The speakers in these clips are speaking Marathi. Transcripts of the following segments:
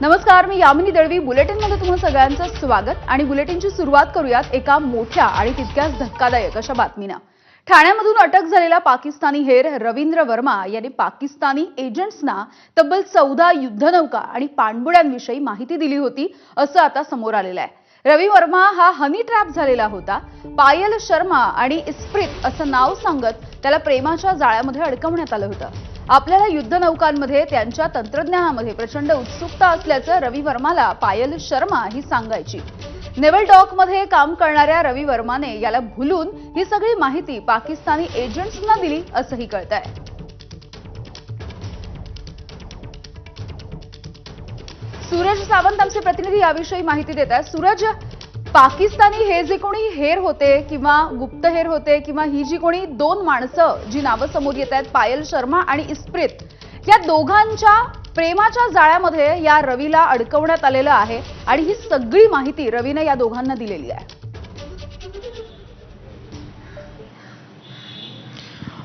नमस्कार मी यामिनी दळवी. बुलेटिनमध्ये तुम्हा सगळ्यांचं स्वागत आणि बुलेटिनची सुरुवात करूयात एका मोठ्या आणि तितक्याच धक्कादायक अशा बातमीनं. ठाण्यामधून अटक झालेला पाकिस्तानी हेर रवींद्र वर्मा यांनी पाकिस्तानी एजंट्सना तब्बल चौदा युद्धनौका आणि पाणबुड्यांविषयी माहिती दिली होती असं आता समोर आलेलं आहे. रवी वर्मा हा हनी ट्रॅप झालेला होता. पायल शर्मा आणि इस्प्रित असं नाव सांगत त्याला प्रेमाच्या जाळ्यामध्ये अडकवण्यात आलं होतं. आपल्याला युद्धनौकांमध्ये त्यांच्या तंत्रज्ञानामध्ये प्रचंड उत्सुकता असल्याचं रवी वर्माला पायल शर्मा ही सांगायची. नेव्हल डॉकमध्ये काम करणाऱ्या रवी वर्माने याला भुलून ही सगळी माहिती पाकिस्तानी एजंट्सना दिली असंही कळत आहे सूरज सावंत आमचे प्रतिनिधी याविषयी माहिती देत आहेत. सूरज पाकिस्तानी हे जे कोणी हेर होते किंवा गुप्त हेर होते किंवा ही जी कोणी दोन माणसं जी नावं समोर येत आहेत पायल शर्मा आणि इस्प्रित या दोघांच्या प्रेमाच्या जाळ्यामध्ये या रवीला अडकवण्यात आलेलं आहे आणि ही सगळी माहिती रवीने या दोघांना दिलेली आहे.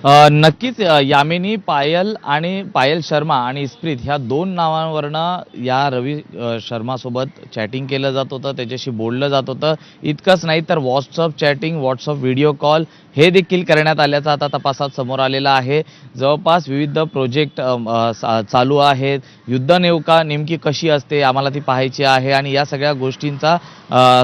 नक्कीच यामिनी पायल आणि पायल शर्मा आणि इस्प्रित ह्या दोन नावांवरनं या रवी शर्मासोबत चॅटिंग केलं जात होतं त्याच्याशी बोललं जात होतं. इतकंच नाही तर WhatsApp chatting WhatsApp video call हे देखील करण्यात आल्याचं आता तपासात समोर आलेलं आहे. जवळपास विविध प्रोजेक्ट चालू आहेत. युद्धनेवका नेमकी कशी असते आम्हाला ती पाहायची आहे आणि या सगळ्या गोष्टींचा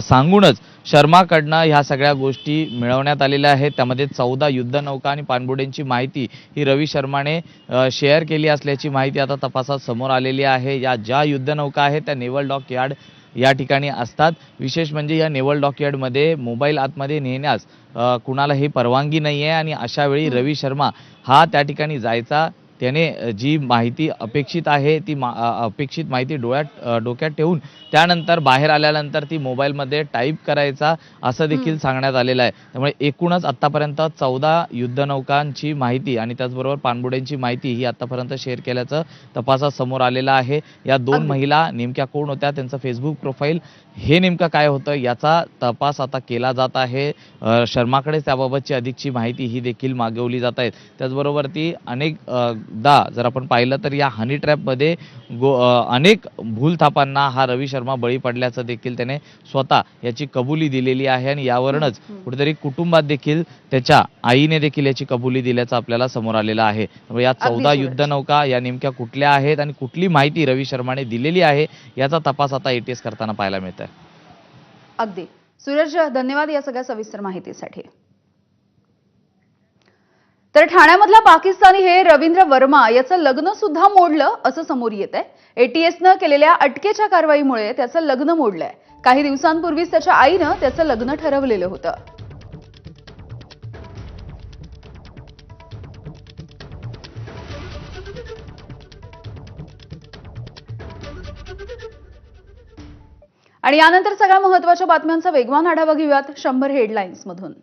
सांगूनच शर्माकडनं ह्या सगळ्या गोष्टी मिळवण्यात आलेल्या आहेत. त्यामध्ये चौदा युद्धनौका आणि पाणबुड्यांची माहिती ही रवी शर्माने शेअर केली असल्याची माहिती आता तपासात समोर आलेली आहे. या ज्या युद्धनौका आहेत त्या नेव्हल डॉक यार्ड या ठिकाणी असतात. विशेष म्हणजे या नेव्हल डॉकयार्डमध्ये मोबाईल आतमध्ये नेण्यास कुणालाही परवानगी नाही आहे आणि अशावेळी रवी शर्मा हा त्या ठिकाणी जायचा त्याने जी माहिती अपेक्षित आहे ती मा अपेक्षित माहिती डोळ्यात डोक्यात ठेवून त्यानंतर बाहेर आल्यानंतर ती मोबाईलमध्ये टाईप करायचा असं देखील सांगण्यात आलेलं आहे. त्यामुळे एकूणच आत्तापर्यंत चौदा युद्धनौकांची माहिती आणि त्याचबरोबर पाणबुड्यांची माहिती ही आत्तापर्यंत शेअर केल्याचं तपासात समोर आलेलं आहे. या दोन. महिला नेमक्या कोण होत्या त्यांचं फेसबुक प्रोफाईल हे नेमकं काय होतं याचा तपास आता केला जात आहे. शर्माकडे त्याबाबतची अधिकची माहिती ही देखील मागवली जात आहेत त्याचबरोबर ती अनेक दा जर आपण पाहिलं तर या हनी ट्रॅपमध्ये गो अनेक भूलथापांना हा रवी शर्मा बळी पडल्याचं देखील त्याने स्वतः याची कबुली दिलेली आहे आणि यावरूनच. कुठेतरी कुटुंबात देखील त्याच्या आईने देखील याची कबुली दिल्याचं आपल्याला समोर आलेलं आहे त्यामुळे या चौदा. युद्धनौका या नेमक्या कुठल्या आहेत आणि कुठली माहिती रवी शर्माने दिलेली आहे याचा तपास आता एटीएस करताना पाहायला मिळत आहे अगदी सूरज धन्यवाद या सगळ्या सविस्तर माहितीसाठी तर ठाण्यामधला पाकिस्तानी हे रवींद्र वर्मा याचं लग्न सुद्धा मोडलं असं समोर येत आहे. एटीएसनं केलेल्या अटकेच्या कारवाईमुळे त्याचं लग्न मोडलंय. काही दिवसांपूर्वीच त्याच्या आईनं त्याचं लग्न ठरवलेलं होतं. आणि यानंतर सगळ्या महत्त्वाच्या बातम्यांचा वेगवान आढावा घेऊयात शंभर हेडलाईन्स मधून